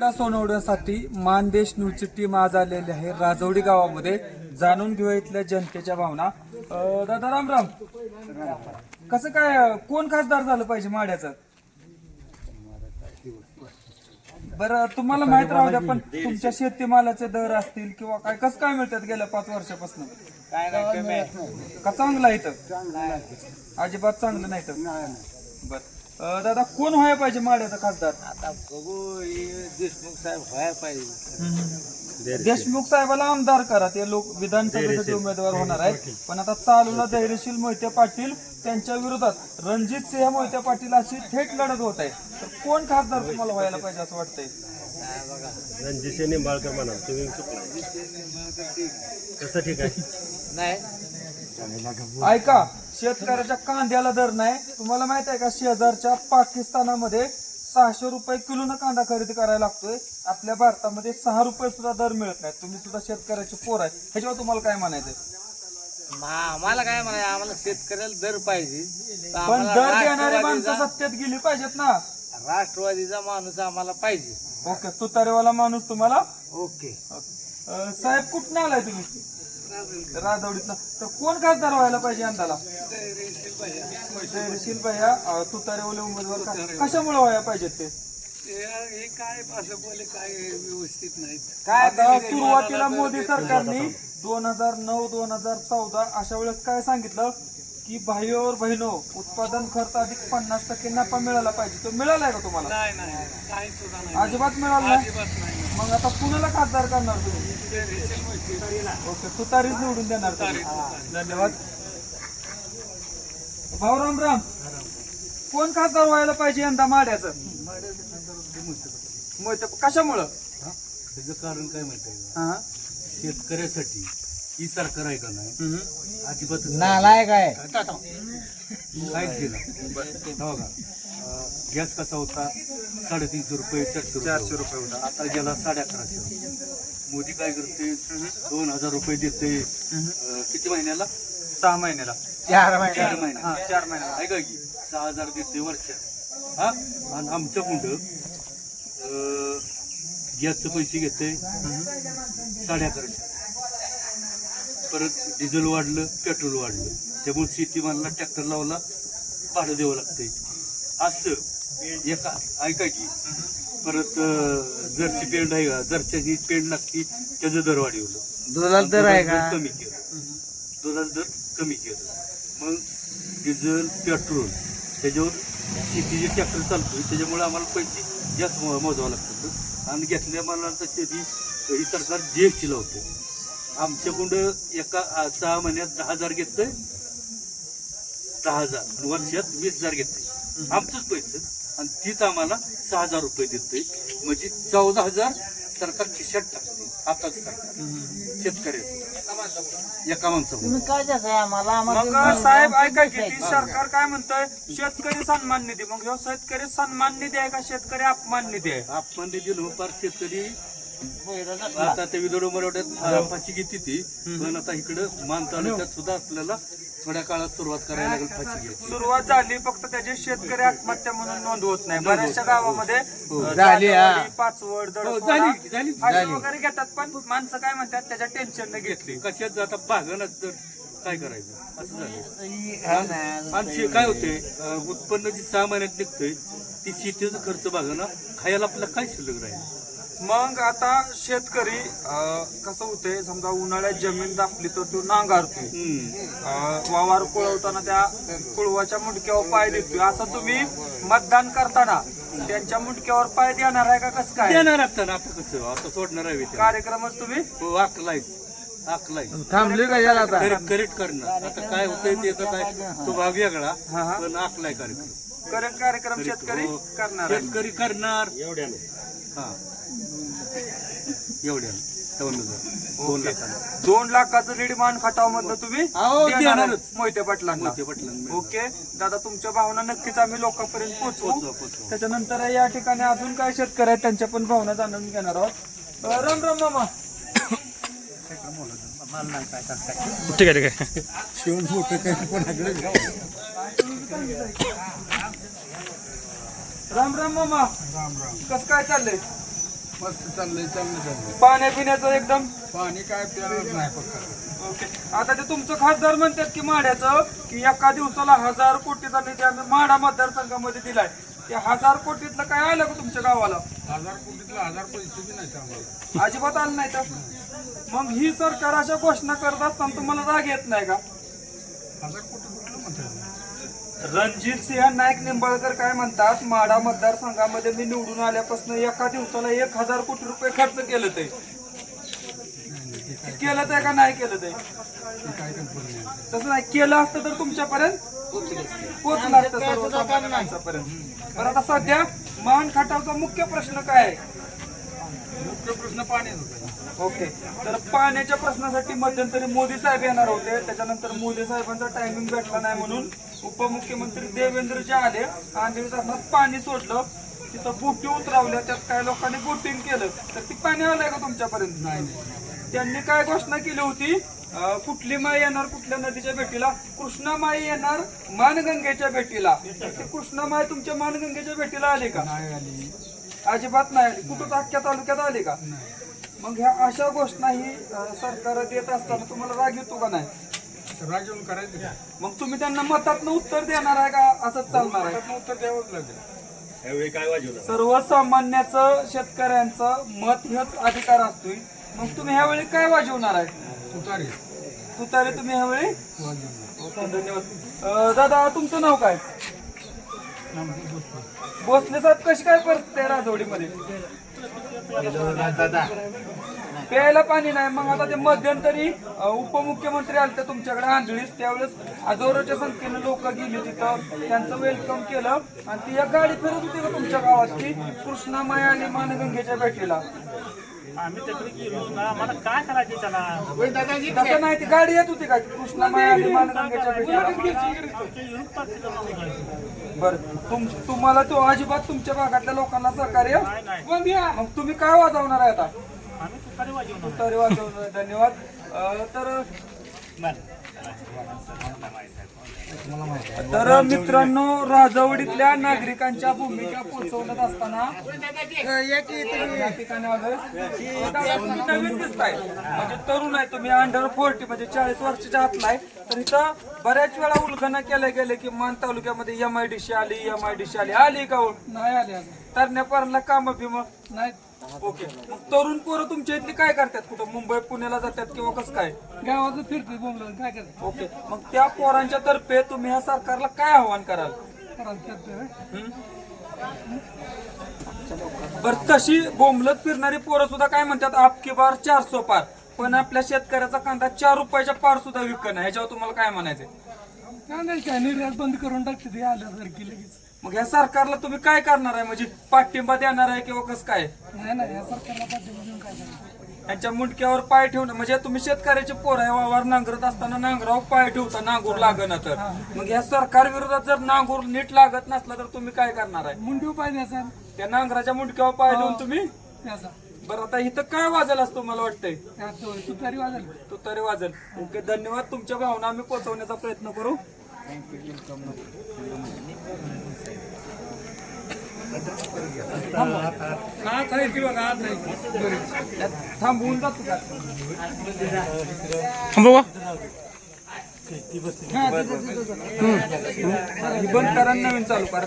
क्रीडा सोनवण्यासाठी मानदेश न्यूजची टीम आज आलेली आहे राजवडी गावामध्ये. जाणून घेऊया इथल्या जनतेच्या भावना. अं, दादा राम राम. कसं काय कोण खासदार झालं पाहिजे माड्याचं? बरं तुम्हाला माहीत राहू द्या पण तुमच्या शेतीमालाचे दर असतील किंवा काय कसं काय मिळतात गेल्या पाच वर्षापासून? का चांगलं आहे इथं? अजिबात चांगलं नाही तर बर. अं, दादा कोण व्हायला पाहिजे माड्याचा खासदार? आता बघू हे देशमुख साहेब व्हायला पाहिजे. देशमुख साहेबाला आमदार करा. ते लोक विधानसभेसाठी उमेदवार होणार आहेत. पण आता चालूला धैर्यशील मोहिते पाटील त्यांच्या विरोधात रणजित सिंह मोहिते पाटील अशी थेट लढत होत आहे. तर कोण खासदार तुम्हाला व्हायला पाहिजे असं वाटतंय? रणजित निंबाळकर म्हणा तुम्ही कसं ठीक आहे? नाही. ऐका शेतकऱ्याच्या कांद्याला दर नाही. तुम्हाला माहीत आहे का शेजारच्या पाकिस्तानामध्ये सहाशे रुपये किलोनं कांदा खरेदी करायला लागतोय. आपल्या भारतामध्ये सहा रुपये सुद्धा दर मिळत नाही तुम्ही सुद्धा शेतकऱ्याचे पोर आहे ह्याच्यावर तुम्हाला काय म्हणायचंय? मा- आम्हाला काय म्हणाय आम्हाला शेतकऱ्याला दर पाहिजे. तर पण आम्हाला दर देणारे माणसं राष्ट्रवादीचा सत्तेत गेली पाहिजेत ना. राष्ट्रवादीचा माणूस आम्हाला पाहिजे. ओके तुतारेवाला माणूस तुम्हाला? ओके. अं, साहेब कुठून आलाय तुम्ही? राजवडीतला. तर कोण खासदार व्हायला पाहिजे यंदाला? धैर्यशील भैया अं, तुतारेवाले उमेदवार का- कशामुळे व्हायला पाहिजेत ते? हे काय असं बोले काय व्यवस्थित नाहीत. काय आता सुरुवातीला मोदी सरकारने दोन हजार नऊ दोन हजार चौदा अशा वेळेस काय सांगितलं? की भाईवर बहिणो उत्पादन खर्च अधिक पन्नास टक्के नफा मिळाला पाहिजे. तो मिळालाय का तुम्हाला? नाही नाही काही सुद्धा नाही. अजिबात मिळाला नाही? अजिबात नाही. मग आता कुणाला खासदार करणार तुम्ही? ते रेशन मिळते. ओके तुतारीच निवडून देणार तुम्ही. धन्यवाद. भाऊ राम राम. कोण खासदार व्हायला पाहिजे यंदा माड्याचं? मोहिते कशामुळं? त्याचं कारण काय माहिती आहे हा? शेतकऱ्यासाठी. ही सरकार आहे का नाही. अजिबात नालाय काय काहीच दिलं हो का गॅस कसा होता? साडेतीनशे रुपये चारशे चारशे रुपये होता. आता गेला साडे अकराशे. मोदी काय करते? दोन हजार रुपये देते. किती महिन्याला? सहा महिन्याला. चार चार महिने महिन्याला. हा. चार महिन्याला. आहे का की? सहा हजार देते वर्ष हा? आणि आमच्या कुंड गॅसचे पैसे घेते. साडे अकराशे परत डिझेल वाढलं पेट्रोल वाढलं. त्यामुळे शेतीमालाला ट्रॅक्टर लावला भाडं द्यावं लागतंय. असं एका ऐका की परत अं, जर्सी पेंड आहे का? जर्सीची पेंड लागती त्याचं दर वाढवलं. दुधाला दर आहे का? कमी केलं. दुधाचं दर कमी केलं. मग डिझेल पेट्रोल त्याच्यावर शेतीचे ट्रॅक्टर चालतोय. त्याच्यामुळे आम्हाला पैसे जास्त मोजावं लागतात. आणि घेतल्या मला शेती ही सरकार जी एस टी लावते. आमच्याकडं एका सहा महिन्यात दहा हजार घेतंय दहा हजार. वर्षात वीस हजार घेतंय आमचंच पैसे. आणि तीच आम्हाला सहा हजार रुपये देतंय. म्हणजे चौदा हजार सरकार खिशात टाकते. आताच शेतकऱ्याचं. एका तुम्ही काय आम्हाला? मग साहेब ऐका की ती सरकार काय म्हणतंय? शेतकरी सन्मान निधी. मग ह्यो शेतकरी सन्मान निधी आहे का? शेतकरी अपमान निधी आहे? आपण देखील फार शेतकरी आता ते विदर्भ मराठ्यात फाशी घेते ती. पण आता इकडं मान तालुक्यात सुद्धा आपल्याला थोड्या काळात सुरुवात करायला लागेल फाशी घ्यायची. सुरुवात झाली फक्त त्याचे शेतकरी आत्महत्या म्हणून नोंद होत नाही. बऱ्याचशा गावामध्ये हा. पाचवड हो, दडपवाडा, झाली, झाली. फाशी वगैरे घेतात पण माणसं काय म्हणतात त्याच्या टेन्शन घेतली. कशात आता भागणच तर काय करायचं? असं झालं. आणि काय होते उत्पन्न जी सहा महिन्यात निघतंय ती शेतीचा खर्च बघा ना खायला आपल्याला काय शिल्लक राहील? मग आता शेतकरी अं, कसं होतंय समजा उन्हाळ्यात जमीन दापली तर तो नांगारतोय. अं, वावर कुळवताना त्या कुळवाच्या मुंडक्यावर पाय देतोय. असं तुम्ही मतदान करताना त्यांच्या मुंडक्यावर पाय देणार आहे का? कसं काय? देणार आता ना आता कसं आता सोडणार आहे ते. कार्यक्रमच तुम्ही? हो आकलायच थांबली कशाला आता? करेक्ट करेक्ट करणार. आता काय होतंय ते तर काय तो भाग वेगळा हा, हा. पण आकलाय कार्यक्रम. करेक्ट कार्यक्रम शेतकरी हो. करणार आहे. शेतकरी करणार. एवढ्याने. हा. एवढ्या दोन हजार. दोन लाखाचं निर्माण खटाव मधनं तुम्ही अहो, देणार. मोहिते पाटलांना. ओके. दादा तुमच्या भावना नक्कीच आम्ही लोकांपर्यंत पोहोचवू. त्याच्यानंतर या ठिकाणी अजून काय शेतकरी आहेत त्यांच्या पण भावना जाणून घेणार आहोत. अं, राम राम मामा. ठीक आहे ठीक आहे. राम राम मामा. कस काय चाललंय? मस्त चाललंय चाललं चाललंय. पाण्यापिण्याचं एकदम? पाणी काय प्यायला नाही फक्त ओके. आता ते तुमचं खासदार म्हणतात की माड्याचं की एका दिवसाला हजार कोटीचा निधी आम्ही माडा मतदारसंघामध्ये दिलाय. ते हजार कोटीतलं काय आलं का तुमच्या गावाला? हजार कोटीतला हजार पैसे बी नाही आम्हाला. अजिबात आलं नाही तर? मग ही सरकार अशा घोषणा करत असताना तुम्हाला राग येत नाही का? हजार कोटी कुठलं म्हणतात? रणजित सिंह नाईक निंबाळकर काय म्हणतात? माडा मतदारसंघामध्ये मी निवडून आल्यापासून एका दिवसाला एक हजार कोटी रुपये खर्च केलं ते. केलं ते का नाही केलं ते? तसं नाही. केलं असतं तर तुमच्यापर्यंत? पोचलं असतं पण आता सध्या मान खटावचा मुख्य प्रश्न काय आहे? मुख्य प्रश्न पाणी ओके. तर पाण्याच्या प्रश्नासाठी मध्यंतरी मोदी साहेब येणार होते. त्याच्यानंतर मोदी साहेबांचा टायमिंग भेटला नाही म्हणून उपमुख्यमंत्री देवेंद्रजी आले आणि धरणात पाणी सोडलं तिथं बोटी उतरवल्या त्यात काही लोकांनी बोटिंग केलं तर ती पाणी आलंय का तुमच्यापर्यंत? नाही त्यांनी काय घोषणा केली होती? कुठली माई येणार कुठल्या नदीच्या भेटीला? कृष्णा माई येणार मानगंगेच्या भेटीला. ती कृष्णा माई तुमच्या मानगंगेच्या भेटीला आली का? नाही आली. अजिबात नाही आली. कुठं अख्ख्या तालुक्यात आली का? मग ह्या अशा गोष्टी ही सरकार देत असताना तुम्हाला राग येतो का नाही? येऊन करायचं? मग तुम्ही त्यांना मतातनं उत्तर देणार आहे का? असंच चालणार आहे. उत्तर द्यावंच लागेल. यावेळी काय वाजवलं? सर्वसामान्याचं शेतकऱ्यांचं मत हेच अधिकार असतोय. मग तुम्ही ह्यावेळी काय वाजवणार आहे? तुतारी. तुतारे तुम्ही ह्यावेळी? वाजवणार. ओके, धन्यवाद. दादा तुमचं नाव काय? भोसले साहेब कशी काय परिस्थिती आहे राजवडीमध्ये? प्यायला पाणी नाही. मग आता ते मध्यंतरी उपमुख्यमंत्री आले तुमच्याकडे आंधळीत त्यावेळेस हजारोच्या संख्येनं लोक गेली तिथं. त्यांचं वेलकम केलं. आणि ती एक गाडी फिरत होती का तुमच्या गावात? की कृष्णामाई आणि मानगंगेच्या भेटीला आम्ही तिकडे गेलो ना आम्हाला काय करायचं त्याला? तसं नाही ती गाडी येत होती का? की कृष्णामाई आणि मानगंगेच्या भेटीला बर तुम तुम्हाला तो अजिबात तुमच्या भागातल्या लोकांना सहकार्य मग तुम्ही काय वाजवणार आहे आता? धन्यवाद. तर तर मित्रांनो राजवडीतल्या नागरिकांच्या भूमिका पोहोचवण्यात असताना नवीन दिसताय. म्हणजे तरुण आहे तुम्ही अंडर फोर्टी म्हणजे चाळीस वर्षाच्या आतला आहे. तर इथं बऱ्याच वेळा उल्लंघन केलं गेलं की मान तालुक्यामध्ये एम आय डी सी आली एम आय डी सी आली. आली का हो? नाही आली तरण्यापर्यंत काम भीम नाही ओके. मग तरुण पोरं तुमच्या इथली काय करतात? कुठं मुंबई पुण्याला जातात किंवा कसं काय? गावात फिरतोय बोंबलं काय करतो ओके. मग त्या पोरांच्या तर्फे तुम्ही ह्या सरकारला काय आव्हान कराल? बर तशी बोंबलत फिरणारी पोरं सुद्धा काय म्हणतात? आपकी बार चारसो पार. पण आपल्या शेतकऱ्याचा कांदा चार रुपयाच्या पार सुद्धा विकणं ह्याच्यावर तुम्हाला काय म्हणायचंय? काय नाही काय निर्यात बंद करून टाकते ते आल्यासारखी लगेच. मग ह्या सरकारला तुम्ही काय करणार आहे? म्हणजे पाठिंबा देणार आहे किंवा कसं काय? नाही नाही या सरकारला पाठिंबा देऊन काय करायचं यांच्या मुंडक्यावर पाय ठेवणं. म्हणजे तुम्ही शेतकऱ्याचे पोर आहे वावर नांगरत असताना नांगरावर पाय ठेवता नांगूर लागण तर. मग या सरकार विरोधात जर नांगूर नीट लागत नसला तर तुम्ही काय करणार आहे? मुंडी उपाय द्यायचा त्या नांगराच्या मुंडक्यावर पाय ठेवून तुम्ही? त्याचा बरं आता इथं काय वाजेल असं तुम्हाला वाटतंय? त्या तो तुतारी वाजल तो तरी वाजेल. ओके धन्यवाद. तुमच्या भावना आम्ही पोहोचवण्याचा प्रयत्न करू. आत आहे बघा आत नाही थांबवून जातो का थांबू का बंद करा नवीन चालू करा.